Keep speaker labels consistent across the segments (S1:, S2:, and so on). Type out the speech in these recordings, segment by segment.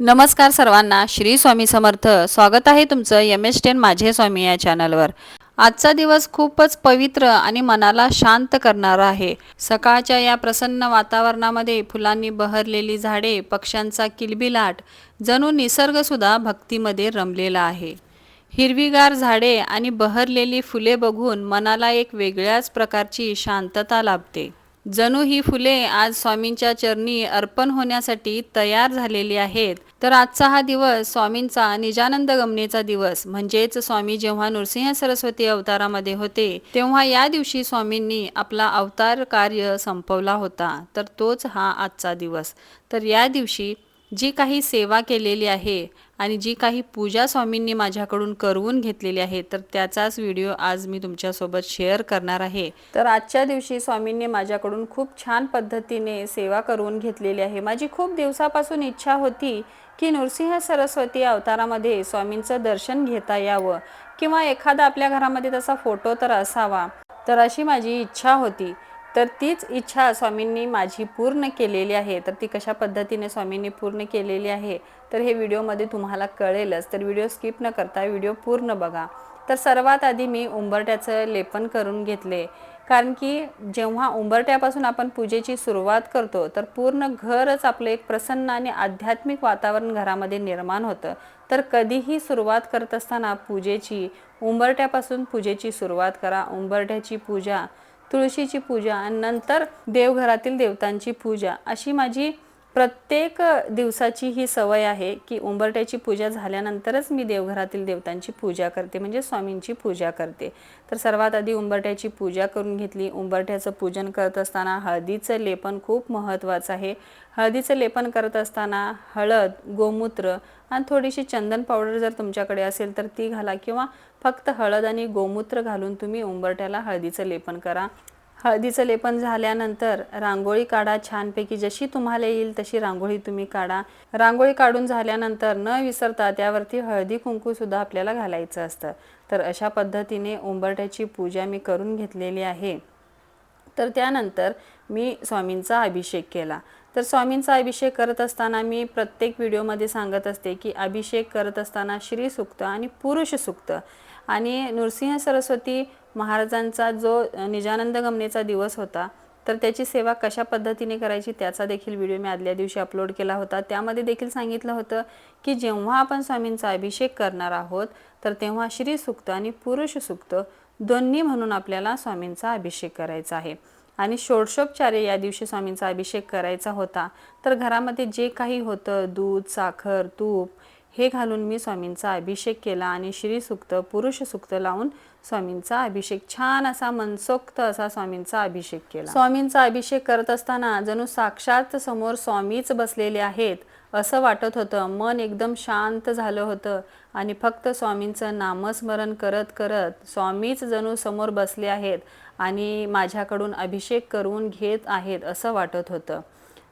S1: नमस्कार सर्वांना श्री स्वामी समर्थ. स्वागत आहे तुमचं एम एस टेन माझे स्वामी या चॅनलवर आजचा दिवस खूपच पवित्र आणि मनाला शांत करणारा आहे. सकाळच्या या प्रसन्न वातावरणामध्ये फुलांनी बहरलेली झाडे पक्ष्यांचा किलबिलाट जणू निसर्गसुद्धा भक्तीमध्ये रमलेला आहे. हिरवीगार झाडे आणि बहरलेली फुले बघून मनाला एक वेगळ्याच प्रकारची शांतता लाभते. जणू ही फुले आज स्वामींच्या चरणी अर्पण होण्यासाठी तयार झालेली आहेत. तर आजचा हा दिवस स्वामींचा निजानंद गमनेचा दिवस. म्हणजेच स्वामी जेव्हा नृसिंह सरस्वती अवतारामध्ये होते तेव्हा या दिवशी स्वामींनी आपला अवतार कार्य संपवला होता. तर तोच हा आजचा दिवस. तर या दिवशी जी काही सेवा केलेली आहे आणि जी काही पूजा स्वामींनी माझ्याकडून करवून घेतलेली आहे तर त्याचाच व्हिडिओ आज मी तुमच्यासोबत शेअर करणार आहे. तर आजच्या दिवशी स्वामींनी माझ्याकडून खूप छान पद्धतीने सेवा करून घेतलेली आहे. माझी खूप दिवसापासून इच्छा होती की नृसिंह सरस्वती अवतारामध्ये स्वामींचं दर्शन घेता यावं किंवा एखादा आपल्या घरामध्ये तसा फोटो तर असावा तर अशी माझी इच्छा होती. तर तीच इच्छा स्वामींनी माझी पूर्ण केलेली आहे. तर ती कशा पद्धतीने स्वामींनी पूर्ण केलेली आहे तर हे व्हिडिओमध्ये तुम्हाला कळेलच. तर व्हिडिओ स्किप न करता व्हिडिओ पूर्ण बघा. तर सर्वात आधी मी उंबरट्याचं लेपन करून घेतले. कारण की जेव्हा उंबरट्यापासून आपण पूजेची सुरुवात करतो तर पूर्ण घरच आपलं एक प्रसन्न आणि आध्यात्मिक वातावरण घरामध्ये निर्माण होतं. तर कधीही सुरुवात करत असताना पूजेची उंबरट्यापासून पूजेची सुरुवात करा. उंबरट्याची पूजा तुळशीची पूजा आणि नंतर देवघरातील देवतांची पूजा अशी माझी प्रत्येक दिवसाची ही सवय आहे की उंबरट्याची पूजा झाल्यानंतरच मी देवघरातील देवतांची पूजा करते म्हणजे स्वामींची पूजा करते. तर सर्वात आधी उंबरट्याची पूजा करून घेतली. उंबरट्याचं पूजन करत असताना हळदीचं लेपन खूप महत्त्वाचं आहे. हळदीचं लेपन करत असताना हळद गोमूत्र आणि थोडीशी चंदन पावडर जर तुमच्याकडे असेल तर ती घाला किंवा फक्त हळद आणि गोमूत्र घालून तुम्ही उंबरट्याला हळदीचं लेपन करा. हळदीचं लेपन झाल्यानंतर रांगोळी काढा छानपैकी. जशी तुम्हाला येईल तशी रांगोळी तुम्ही काढा. रांगोळी काढून झाल्यानंतर न विसरता त्यावरती हळदी कुंकूसुद्धा आपल्याला घालायचं असतं. तर अशा पद्धतीने उंबरट्याची पूजा मी करून घेतलेली आहे. तर त्यानंतर मी स्वामींचा अभिषेक केला. तर स्वामींचा अभिषेक करत असताना मी प्रत्येक व्हिडिओमध्ये सांगत असते की अभिषेक करत असताना श्री सुक्त आणि पुरुष सुक्त. आणि नृसिंह सरस्वती महाराजांचा जो निजानंद गमनेचा दिवस होता तर त्याची सेवा कशा पद्धतीने करायची त्याचा देखील व्हिडिओ मी आदल्या दिवशी अपलोड केला होता. त्यामध्ये देखील सांगितलं होतं की जेव्हा आपण स्वामींचा अभिषेक करणार आहोत तर तेव्हा श्री सुक्त आणि पुरुष सुक्त दोन्ही म्हणून आपल्याला स्वामींचा अभिषेक करायचा आहे. आणि षोडशोपचारे या दिवशी स्वामींचा अभिषेक करायचा होता. तर घरामध्ये जे काही होतं दूध साखर तूप हे घालून मी स्वामींचा अभिषेक केला आणि श्री सुक्त पुरुष सुक्त लावून स्वामींचा अभिषेक छान असा मनसोक्त असा स्वामींचा अभिषेक केला. स्वामींचा अभिषेक करत असताना जणू साक्षात समोर स्वामीच बसलेले आहेत असं वाटत होतं. मन एकदम शांत झालं होतं आणि फक्त स्वामींचं नामस्मरण करत करत स्वामीच जणू समोर बसले आहेत आणि माझ्याकडून अभिषेक करून घेत आहेत असं वाटत होतं.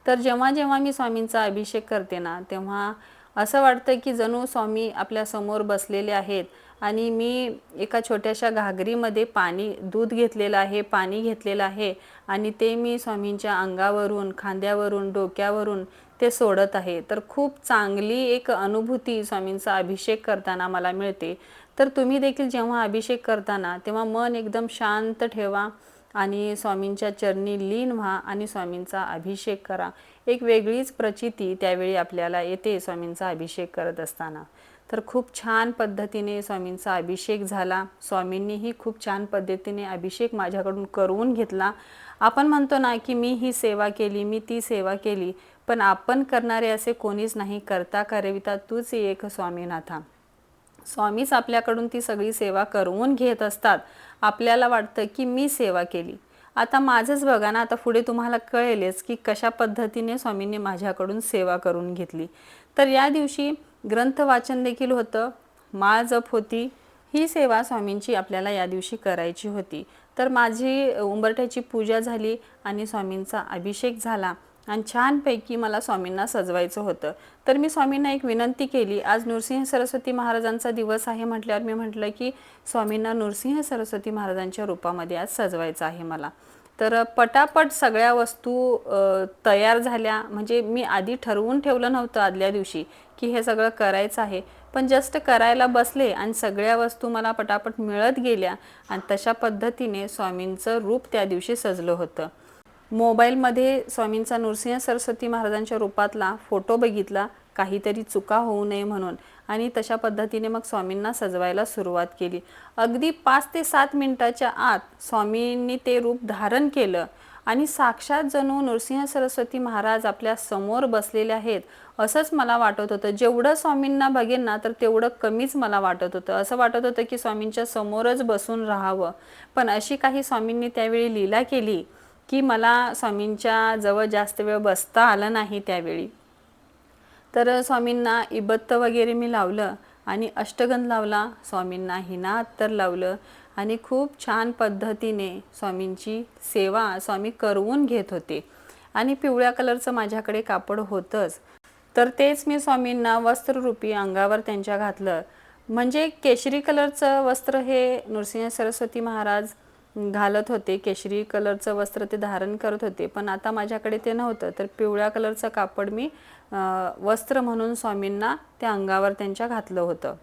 S1: तर जेव्हा जेव्हा मी स्वामींचा अभिषेक करते ना तेव्हा असं वाटतं की जणू स्वामी आपल्यासमोर बसलेले आहेत आणि मी एका छोट्याशा घागरीमध्ये पाणी दूध घेतलेलं आहे पाणी घेतलेलं आहे आणि ते मी स्वामींच्या अंगावरून खांद्यावरून डोक्यावरून ते सोडत आहे. तर खूप चांगली एक अनुभूती स्वामींचा अभिषेक करताना मला मिळते. तर तुम्ही देखील जेव्हा अभिषेक करताना तेव्हा मन एकदम शांत ठेवा. आणि स्वामींच्या चरणी लीन व्हा आणि स्वामींचा अभिषेक करा. एक वेगळीच प्रचिती त्यावेळी आपल्याला येते स्वामींचा अभिषेक करत असताना. तर खूप छान पद्धतीने स्वामींचा अभिषेक झाला. स्वामींनीही खूप छान पद्धतीने अभिषेक माझ्याकडून करून घेतला. आपण म्हणतो ना की मी ही सेवा केली मी ती सेवा केली पण आपण करणारे असे कोणीच नाही. करता करविता तूच एक स्वामीनाथा. स्वामीच आपल्याकडून ती सगळी सेवा करवून घेत असतात. आपल्याला वाटतं की मी सेवा केली. आता माझंच बघा ना आता पुढे तुम्हाला कळेलच की कशा पद्धतीने स्वामींनी माझ्याकडून सेवा करून घेतली. तर या दिवशी ग्रंथ वाचन देखील होतं. माळ जप होती. ही सेवा स्वामींची आपल्याला या दिवशी करायची होती. तर माझी उंबरठ्याची पूजा झाली आणि स्वामींचा अभिषेक झाला. आणि छानपैकी मला स्वामींना सजवायचं होतं. तर मी स्वामींना एक विनंती केली आज नृसिंह सरस्वती महाराजांचा दिवस आहे म्हटल्यावर मी म्हटलं की स्वामींना नृसिंह सरस्वती महाराजांच्या रूपामध्ये आज सजवायचं आहे मला. तर पटापट सगळ्या वस्तू तयार झाल्या. म्हणजे मी आधी ठरवून ठेवलं नव्हतं आदल्या दिवशी की हे सगळं करायचं आहे. पण जस्ट करायला बसले आणि सगळ्या वस्तू मला पटापट मिळत गेल्या आणि तशा पद्धतीने स्वामींचं रूप त्या दिवशी सजलं होतं. मोबाईलमध्ये स्वामींचा नृसिंह सरस्वती महाराजांच्या रूपातला फोटो बघितला काहीतरी चुका होऊ नये म्हणून आणि तशा पद्धतीने मग स्वामींना सजवायला सुरुवात केली. अगदी पाच ते सात मिनिटाच्या आत स्वामींनी ते रूप धारण केलं आणि साक्षात जणू नृसिंह सरस्वती महाराज आपल्यासमोर बसलेले आहेत असंच मला वाटत होतं. जेवढं स्वामींना बघेन ना तर तेवढं कमीच मला वाटत होतं. असं वाटत होतं की स्वामींच्या समोरच बसून राहावं. पण अशी काही स्वामींनी त्यावेळी लीला केली. की मला स्वामींच्या जवळ जास्त वेळ बसता आलं नाही त्यावेळी. तर स्वामींना इबत्त वगैरे मी लावलं आणि अष्टगंध लावला स्वामींना हिना अत्तर लावलं आणि खूप छान पद्धतीने स्वामींची सेवा स्वामी करवून घेत होते. आणि पिवळ्या कलरचं माझ्याकडे कापड होतंच. तर तेच मी स्वामींना वस्त्ररूपी अंगावर त्यांच्या घातलं. म्हणजे केशरी कलरचं वस्त्र हे नृसिंह सरस्वती महाराज घालत होते. केशरी कलरचं वस्त्र ते धारण करत होते. पण आता माझ्याकडे ते नव्हतं. तर पिवळ्या कलरचं कापड मी वस्त्र म्हणून स्वामींना त्या अंगावर त्यांच्या घातलं होतं.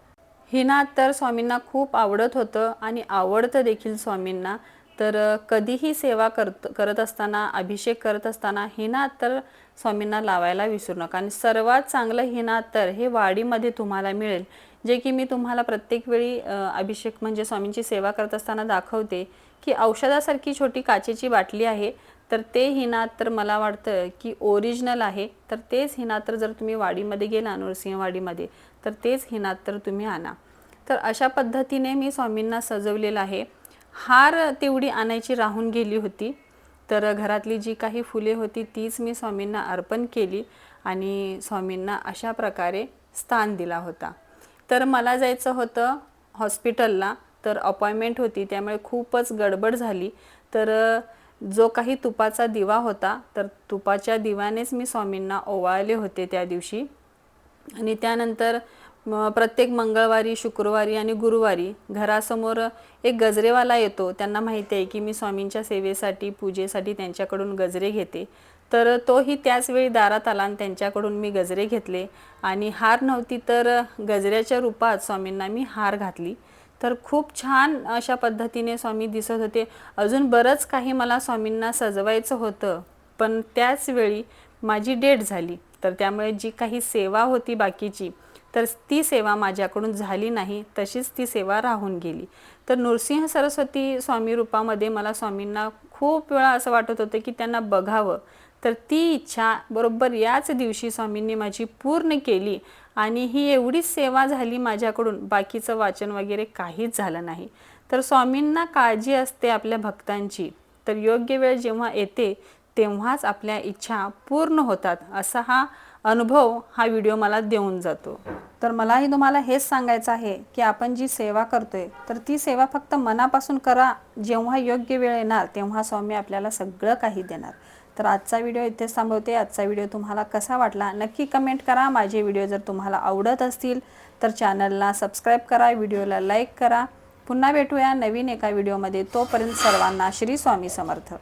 S1: हिना तर स्वामींना खूप आवडत होतं आणि आवडतं देखील स्वामींना. तर कधीही सेवा करत करत असताना अभिषेक करत असताना हिना तर स्वामींना लावायला विसरू नका. आणि सर्वात चांगलं हिना तर हे वाडीमध्ये तुम्हाला मिळेल. जे की मी तुम्हाला प्रत्येक वेळी अभिषेक म्हणजे स्वामींची सेवा करत असताना दाखवते. की औषधासारखी छोटी काचेची बाटली आहे तर ते हिना तर मला वाटतं की ओरिजिनल आहे. तर तेच हिना तर जर तुम्ही वाडीमध्ये गेला नृसिंहवाडीमध्ये तर तेच हिना तर तुम्ही आणा. तर अशा पद्धतीने मी स्वामींना सजवलेलं आहे. हार तेवढी आणायची राहून गेली होती तर घरातली जी काही फुले होती तीच मी स्वामींना अर्पण केली आणि स्वामींना अशा प्रकारे स्थान दिला होता. तर मला जायचं होतं हॉस्पिटलला तर अपॉइंटमेंट होती त्यामुळे खूपच गडबड झाली. तर जो काही तुपाचा दिवा होता तर तुपाच्या दिव्यानेच मी स्वामींना ओवाळले होते त्या दिवशी. आणि त्यानंतर प्रत्येक मंगळवारी शुक्रवारी आणि गुरुवारी घरासमोर एक गजरेवाला येतो. त्यांना माहिती आहे की मी स्वामींच्या सेवेसाठी पूजेसाठी त्यांच्याकडून गजरे घेते. तर तोही त्याचवेळी दारात आला आणि त्यांच्याकडून मी गजरे घेतले. आणि हार नव्हती तर गजऱ्याच्या रूपात स्वामींना मी हार घातली. तर खूप छान अशा पद्धतीने स्वामी दिसत होते. अजून बरंच काही मला स्वामींना सजवायचं होतं पण त्याच वेळी माझी डेट झाली. तर त्यामुळे जी काही सेवा होती बाकीची तर ती सेवा माझ्याकडून झाली नाही तशीच ती सेवा राहून गेली. तर नृसिंह सरस्वती स्वामी रूपामध्ये मला स्वामींना खूप वेळा असं वाटत होतं की त्यांना बघावं. तर ती इच्छा बरोबर याच दिवशी स्वामींनी माझी पूर्ण केली. आणि ही एवढीच सेवा झाली माझ्याकडून बाकीचं वाचन वगैरे काहीच झालं नाही. तर स्वामींना काळजी असते आपल्या भक्तांची. तर योग्य वेळ जेव्हा येते तेव्हाच आपल्या इच्छा पूर्ण होतात असा हा अनुभव हा व्हिडिओ मला देऊन जातो. तर मलाही तुम्हाला हेच सांगायचं आहे की आपण जी सेवा करतोय तर ती सेवा फक्त मनापासून करा. जेव्हा योग्य वेळ येणार तेव्हा स्वामी आपल्याला सगळं काही देणार. तर आजचा व्हिडिओ इथेच थांबवते. आजचा व्हिडिओ तुम्हाला कसा वाटला नक्की कमेंट करा. माझे व्हिडिओ जर तुम्हाला आवडत असतील तर चॅनलला सबस्क्राईब करा. व्हिडिओला लाईक करा. पुन्हा भेटूया नवीन एका व्हिडिओमध्ये तोपर्यंत सर्वांना श्री स्वामी समर्थ.